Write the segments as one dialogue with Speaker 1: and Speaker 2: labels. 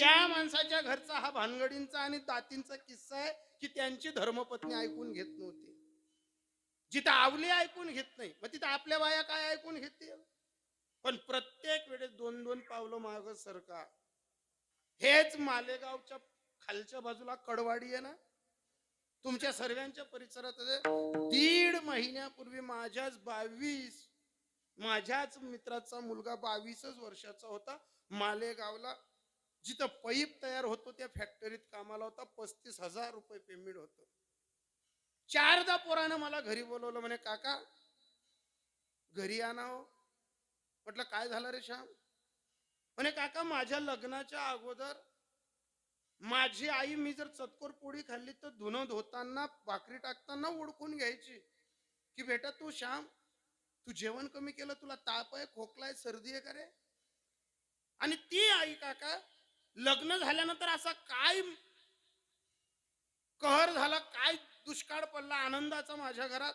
Speaker 1: त्या माणसाच्या घरचा हा भानगडींचा आणि दातींचा किस्सा आहे की त्यांची धर्मपत्नी ऐकून घेत नव्हती. जिथं आवली ऐकून घेत नाही मग तिथं आपल्या बाया काय ऐकून घेते पण प्रत्येक वेळेस दोन दोन पावलं माग सरकार हेच मालेगावच्या खालच्या बाजूला कडवाडी आहे ना? तुमच्या सर्वांच्या परिसरात दीड महिन्यापूर्वी माझ्याच बावीस माझ्याच मित्राचा मुलगा बावीसच वर्षाचा होता मालेगावला जिथं पाईप तयार होतो त्या फॅक्टरीत कामाला होता. पस्तीस हजार रुपये पेमेंट होत. चारदा पोरानं मला घरी बोलवलं म्हणे काका घरी आणा हो. म्हटलं काय झालं रे श्याम? म्हणे काका माझ्या लग्नाच्या अगोदर माझी आई मी जर चतकोर पोळी खाल्ली तर धुणं धुताना भाकरी टाकताना ओळखून घ्यायची. की बेटा तू श्याम तू जेवण कमी केलं तुला ताप आहे खोकला आहे सर्दी आहे का रे? आणि ती आई काका लग्न झाल्यानंतर असा काय कहर झाला काय दुष्काळ पडला आनंदाचा माझ्या घरात?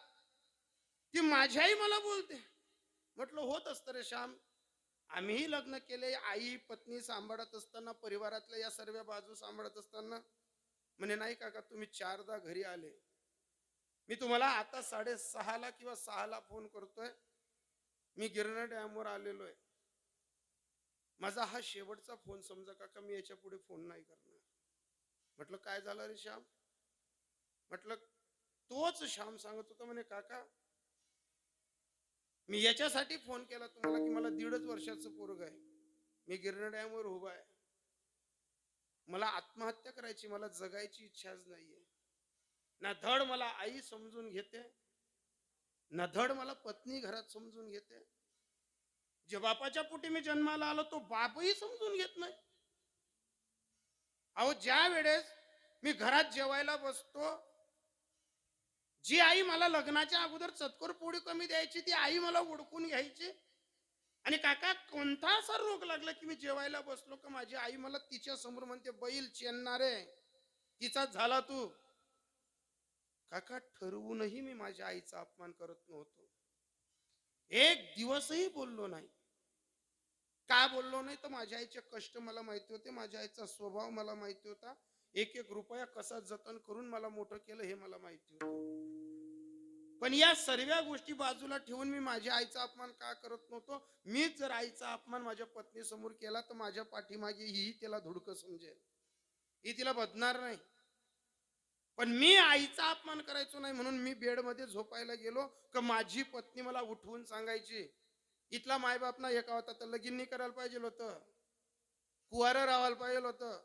Speaker 1: ती माझी आई मला बोलते. म्हटलं होत असतं रे श्याम. आम्हीही लग्न केले आई पत्नी सांभाळत असताना परिवारातल्या या सर्व बाजू सांभाळत असताना म्हणे नाही काका तुम्ही चारदा घरी आले. मी तुम्हाला आता साडेसहाला किंवा सहाला फोन करतोय. मी गिरणा डॅमवर आलेलो आहे. माझा हा शेवटचा फोन समजा काका मी याच्यापुढे फोन नाही करणार. म्हटलं काय झालं रे श्याम? म्हटलं तोच श्याम सांगत होता म्हणे काका मी याच्यासाठी फोन केला तुम्हाला की मला दीडच वर्षाचं पोरग आहे. मी गिरणा डॅमवर उभा आहे. मला आत्महत्या करायची मला जगायची इच्छाच नाहीये. ना धड मला आई समजून घेते ना धड मला पत्नी घरात समजून घेते जे बापाच्या पोटी मी जन्माला आलो तो बापही समजून घेत नाही. अहो ज्या वेळेस मी घरात जेवायला बसतो जी आई मला लग्नाच्या अगोदर चतकोर पोळी कमी द्यायची ती आई मला ओळखून घ्यायची. आणि काका कोणता असा रोग लागला की मी जेवायला बसलो का माझी आई मला तिच्या समोर म्हणते बैल चेनणारे तिचाच झाला तू. काका ठरवूनही मी माझ्या आईचा अपमान करत नव्हतो. एक दिवसही बोललो नाही. का बोललो नाही? तर माझ्या आईचे कष्ट मला माहिती होते माझ्या आईचा स्वभाव मला माहिती होता. एक एक रुपया कसा जतन करून मला मोठं केलं हे मला माहिती होतं. पण या सर्व गोष्टी बाजूला ठेवून मी माझ्या आईचा अपमान का करत नव्हतो? मीच जर आईचा अपमान माझ्या पत्नी समोर केला तर माझ्या पाठीमागे ही तिला धुडकं समजेल. ही तिला बदणार नाही. पण मी आईचा अपमान करायचो नाही म्हणून मी बेडमध्ये झोपायला गेलो का माझी पत्नी मला उठवून सांगायची इथला मायबाप ना एका होता तर लगीन नाही करायला पाहिजे होतं कुवारं राहायला पाहिजे होतं.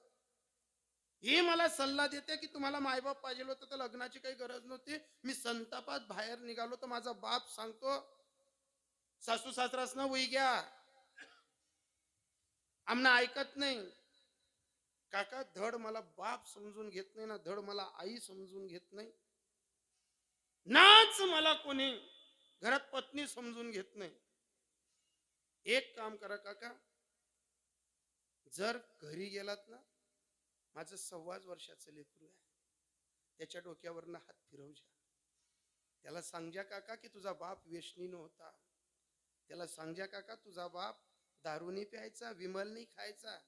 Speaker 1: ही मला सल्ला देते की तुम्हाला मायबाप पाहिजे होतं तर लग्नाची काही गरज नव्हती. मी संतापात बाहेर निघालो तर माझा बाप सांगतो सासू सासरास ना वही घ्या. आमना ऐकत नाही. काका धड मला बाप समजून घेत नाही ना धड मला आई समजून घेत नाही. नाच मला कोणी घरात पत्नी समजून घेत नाही. एक काम करा काका जर घरी गेलात ना माझं सव्वाच वर्षाचं लेकरू आहे. त्याच्या डोक्यावरनं हात फिरवजा त्याला सांगजा काका की तुझा बाप वेशनी होता त्याला सांगजा काका तुझा बाप दारूनी प्यायचा विमलनी खायचा.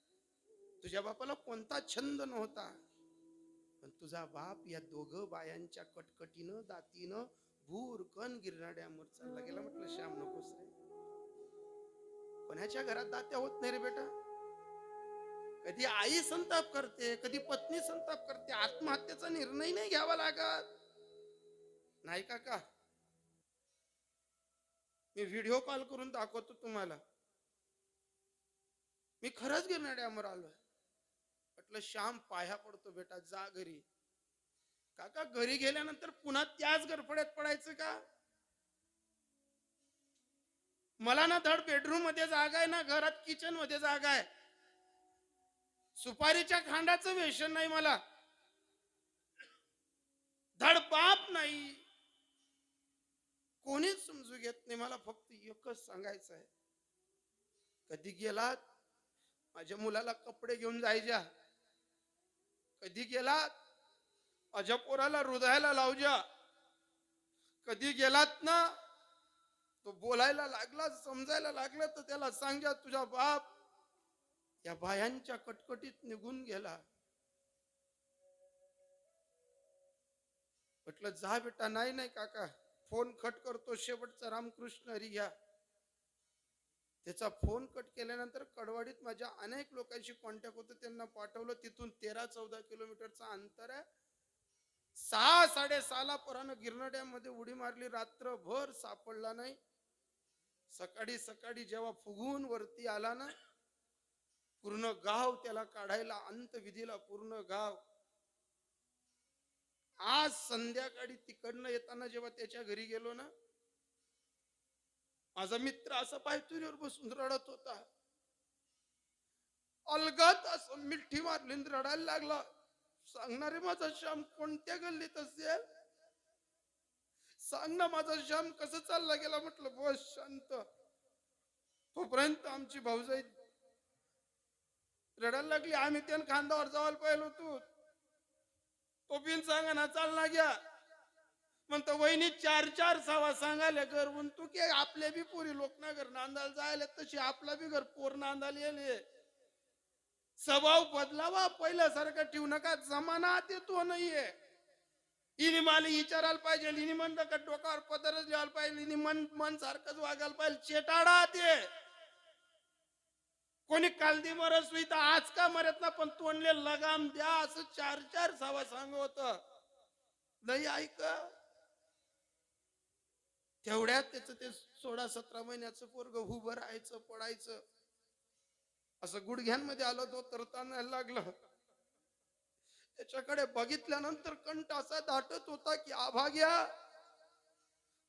Speaker 1: तुझ्या बापाला कोणता छंद नव्हता. पण तुझा बाप या दोघं बायांच्या कटकटीनं दातीनं भूरकन गिरणाड्यावर चालला गेला म्हटलं श्याम नकोस रे. कोणाच्या घरात दात्या होत नाही रे बेटा? कधी आई संताप करते कधी पत्नी संताप करते आत्महत्येचा निर्णय नाही घ्यावा लागत. नाही काका. मी व्हिडिओ कॉल करून दाखवतो तुम्हाला. मी खरंच गिरणाड्यावर आलोय. म्हटलं श्याम पाया पडतो बेटा जा घरी. काका घरी गेल्यानंतर पुन्हा त्याच गरफड्यात पडायचं का? मला ना धड बेडरूममध्ये जागा आहे ना घरात किचनमध्ये जागा आहे. सुपारीच्या खांडाचं व्यसन नाही मला. धड बाप नाही. कोणीच समजू घेत नाही मला फक्त एकच सांगायचं आहे. कधी गेलात? माझ्या मुलाला कपडे घेऊन जायच्या. कधी गेलात? माझ्या पोराला हृदयाला लावजा. कधी गेलात ना? तो बोलायला लागला समजायला लागला तर त्याला सांगा तुझा बाप या बायांच्या कटकटीत निघून गेला. म्हटलं जा बेटा नाही नाही काका. फोन खट करतो. शेवटचा रामकृष्ण हरी घ्या. त्याचा फोन कट केल्यानंतर कडवाडीत माझ्या अनेक लोकांशी कॉन्टॅक्ट होतं. त्यांना पाठवलं. तिथून तेरा चौदा किलोमीटरचा अंतर आहे. सहा साडेसहाला पोरानं गिरनड्यामध्ये उडी मारली. रात्रभर सापडला नाही. सकाळी सकाळी जेव्हा फुगून वरती आला ना पूर्ण गाव त्याला काढायला अंतविधीला पूर्ण गाव. आज संध्याकाळी तिकडनं येताना जेव्हा त्याच्या घरी गेलो ना माझा मित्र असा पायतुरीवर बसून रडत होता. अलगत असं मिठी मारली रडायला लागला. सांगणारे माझा श्याम कोणत्या गल्लीत असेल? सांग ना माझा श्याम कसं चालला गेला म्हटलं बस शांत. तोपर्यंत आमची भाऊजाई रडायला लागली आम्ही त्यानं खांदावर जावायला पाहिलो होतो. तो बिन सांगा ना चालना घ्या. म्हणतो वहिनी चार चार सवा सांगाले घर म्हणतो की आपले बी पोरी लोकना घर नांदाल जायला तशी आपला बी घर पोर नांदाल येले. स्वभाव बदलावा पहिल्यासारखा ठेवू नका जमाना येतो नाहीये. इनी मला विचारायला पाहिजे इनी म्हणलं का डोकावर पदरच लिहायला पाहिजे इनी मन मन सारखंच वागायला पाहिजे चेटाडा ते कोणी कालदी मरत सुई तर आज का मरत ना पण तोंडले लगाम द्या असं चार चार सवा सांग होत. नाही ऐक. तेवढ्यात त्याच ते सोळा सतरा महिन्याचं पोरग उभं राहायचं पडायचं. असं गुडघ्यांमध्ये आलं तो तरताना लागलं. त्याच्याकडे बघितल्यानंतर कंठ असा दाटत होता की आभाग्या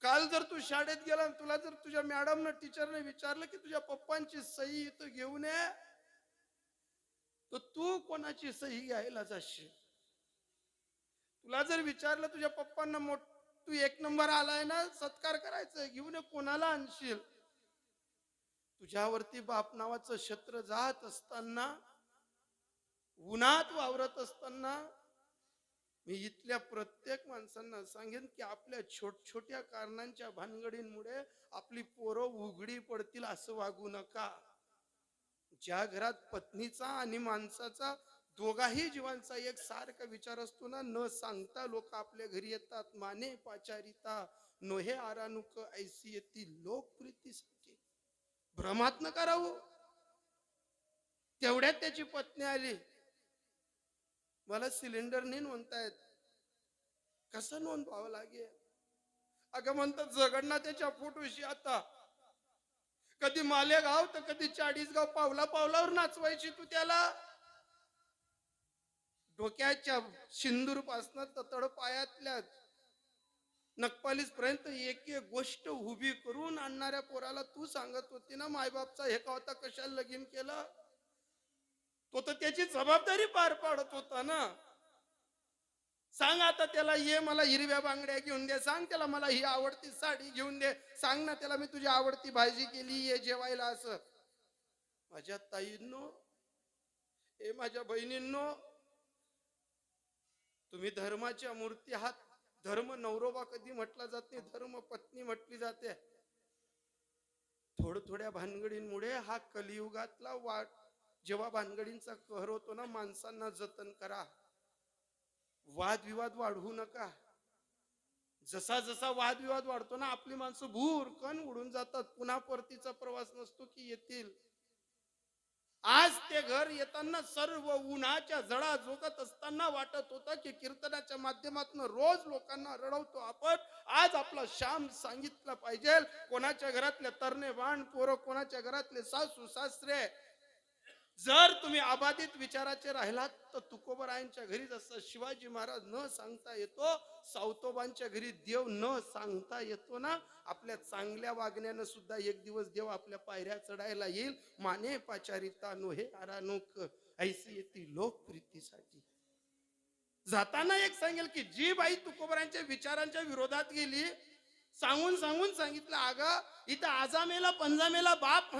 Speaker 1: काल जर तू शाळेत गेला आणि तुला जर तुझ्या मॅडमनं टीचरने विचारलं की तुझ्या पप्पांची सही इथं घेऊन ये तर तू कोणाची सही घ्यायला जाशील? तुला जर विचारलं तुझ्या पप्पांना मोठ तू एक नंबर आलाय ना सत्कार करायचं घेऊन कोणाला आणशील? तुझ्यावरती बाप नावाचं छत्र जात असताना उन्हात वावरत असताना मी इथल्या प्रत्येक माणसांना सांगेन की आपल्या छोट छोट्या कारणांच्या भानगडींमुळे आपली पोरं उघडी पडतील असं वागू नका. ज्या घरात पत्नीचा आणि माणसाचा दोघाही जीवांचा एक सारखा विचार असतो ना न सांगता लोक आपल्या घरी येतात माने पाचारिता नोहे आरानुक ऐसी येतील लोकप्रीतीसाठी भ्रमात न करावं. तेवढ्यात त्याची पत्नी आली. मला सिलेंडर नाही नोंदतायत कसं नोंदवावं लागेल? अगं म्हणतात झगडना त्याच्या फोटोशी आता. कधी मालेगाव तर कधी चाळीसगाव पावला पावलावर नाचवायची तू त्याला. डोक्याच्या सिंदूर पासन तडपायातल्या पायातल्या पर्यंत एक एक गोष्ट उभी करून आणणाऱ्या पोराला तू सांगत होती ना मायबापचा हे का होता कशाला लगीन केलं? तो तर त्याची जबाबदारी पार पाडत होता ना. सांग आता त्याला ये मला हिरव्या बांगड्या घेऊन दे सांग त्याला मला ही आवडती साडी घेऊन दे सांग ना त्याला मी तुझी आवडती भाजी केली ये जेवायला असं. माझ्या ताईंनो हे माझ्या बहिणींनो तुम्ही धर्माच्या मूर्ती आहात. धर्म नवरोबा कधी म्हटला जात नाही धर्म पत्नी म्हटली जाते. थोड थोड्या भानगडींमुळे हा कलियुगातला वाट जेव्हा भानगडींचा कहर होतो ना माणसांना जतन करा. वादविवाद वाढवू नका. जसा जसा वादविवाद वाढतो ना आपली माणसं भूर कण उडून जातात. पुन्हा परतीचा प्रवास नसतो की येतील. आज ते घर येताना सर्व उन्हाच्या जळा जोगत असताना वाटत होतं की कीर्तनाच्या माध्यमातून रोज लोकांना रडवतो आपण. आज आपला श्याम सांगितलं पाहिजे. कोणाच्या घरातले तरणे वाण पोरं कोणाच्या घरातले सासू सासरे जर तुम्ही अबाधित विचाराचे राहिलात तर तुकोबरायांच्या घरी जसं शिवाजी महाराज न सांगता येतो सावतोबांच्या घरी देव न सांगता येतो ना आपल्या चांगल्या वागण्यानं सुद्धा एक दिवस देव आपल्या पायऱ्या चढायला येईल. माने पाचारिता नोहे आरानोक ऐसी येती लोकप्रितीसाठी जाताना एक सांगेल की जी बाई तुकोबरांच्या विचारांच्या विरोधात गेली सांगून सांगून सांगितलं अगं इथं आजामेला पंजामेला बाप